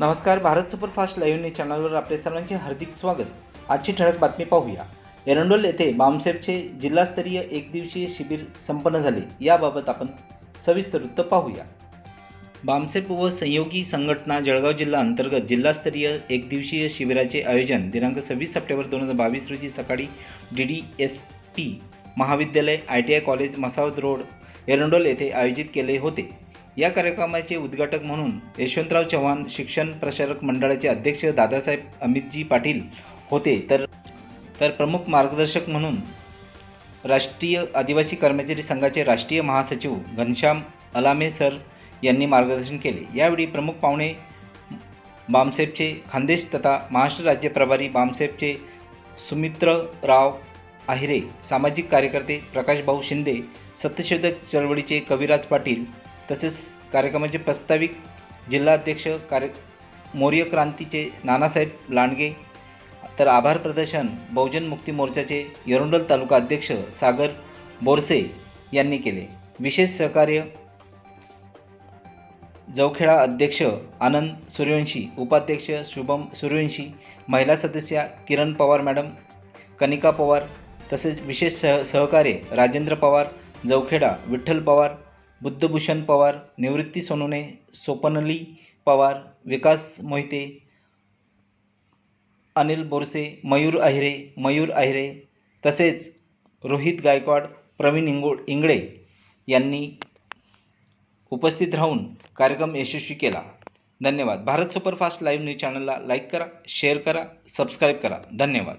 नमस्कार Bharat superfast live news चॅनलवर आपले सर्वांचे हार्दिक स्वागत. आजची ठळक बातमी पाहूया. एरंडोल येथे बामसेफचे जिल्हास्तरीय एकदिवसीय शिबिर संपन्न झाले. याबाबत आपण सविस्तर वृत्त पाहूया. बामसेप व संयोगी संघटना जळगाव जिल्हा अंतर्गत जिल्हास्तरीय एकदिवसीय शिबिराचे आयोजन दिनांक सव्वीस सप्टेंबर दोन हजार बावीस रोजी सकाळी डी डी एस टी महाविद्यालय I T I college Masavad road Erandol येथे आयोजित केले होते. या कार्यक्रमाचे उद्घाटक म्हणून यशवंतराव चव्हाण शिक्षण प्रसारक मंडळाचे अध्यक्ष दादासाहेब अमितजी पाटील होते. तर तर प्रमुख मार्गदर्शक म्हणून राष्ट्रीय आदिवासी कर्मचारी संघाचे राष्ट्रीय महासचिव घनश्याम अलामे सर यांनी मार्गदर्शन केले. यावेळी प्रमुख पाहुणे बामसेबचे खानदेश तथा महाराष्ट्र राज्य प्रभारी बामसेपचे सुमित्रराव आहिरे सामाजिक कार्यकर्ते प्रकाशभाऊ शिंदे सत्यशोधक चळवळीचे कविराज पाटील तसेच कार्यक्रमाचे प्रस्ताविक जिल्हाध्यक्ष कार्य मौर्य क्रांतीचे नानासाहेब लांडगे तर आभार प्रदर्शन बहुजन मुक्ती मोर्चाचे एरंडोल तालुका अध्यक्ष सागर बोरसे यांनी केले. विशेष सहकार्य जवखेडा अध्यक्ष आनंद सूर्यवंशी उपाध्यक्ष शुभम सूर्यवंशी महिला सदस्या किरण पवार मॅडम कनिका पवार तसेच विशेष सह सहकार्य राजेंद्र पवार जवखेडा विठ्ठल पवार बुद्धभूषण पवार निवृत्ती सोनवणे सोपनली पवार विकास मोहिते अनिल बोरसे मयूर अहिरे मयूर अहिरे तसेच रोहित गायकवाड प्रवीण इंगो इंगळे यांनी उपस्थित राहून कार्यक्रम यशस्वी केला. धन्यवाद. भारत सुपरफास्ट लाईव्ह न्यूज चॅनलला लाईक करा शेअर करा सबस्क्राईब करा. धन्यवाद.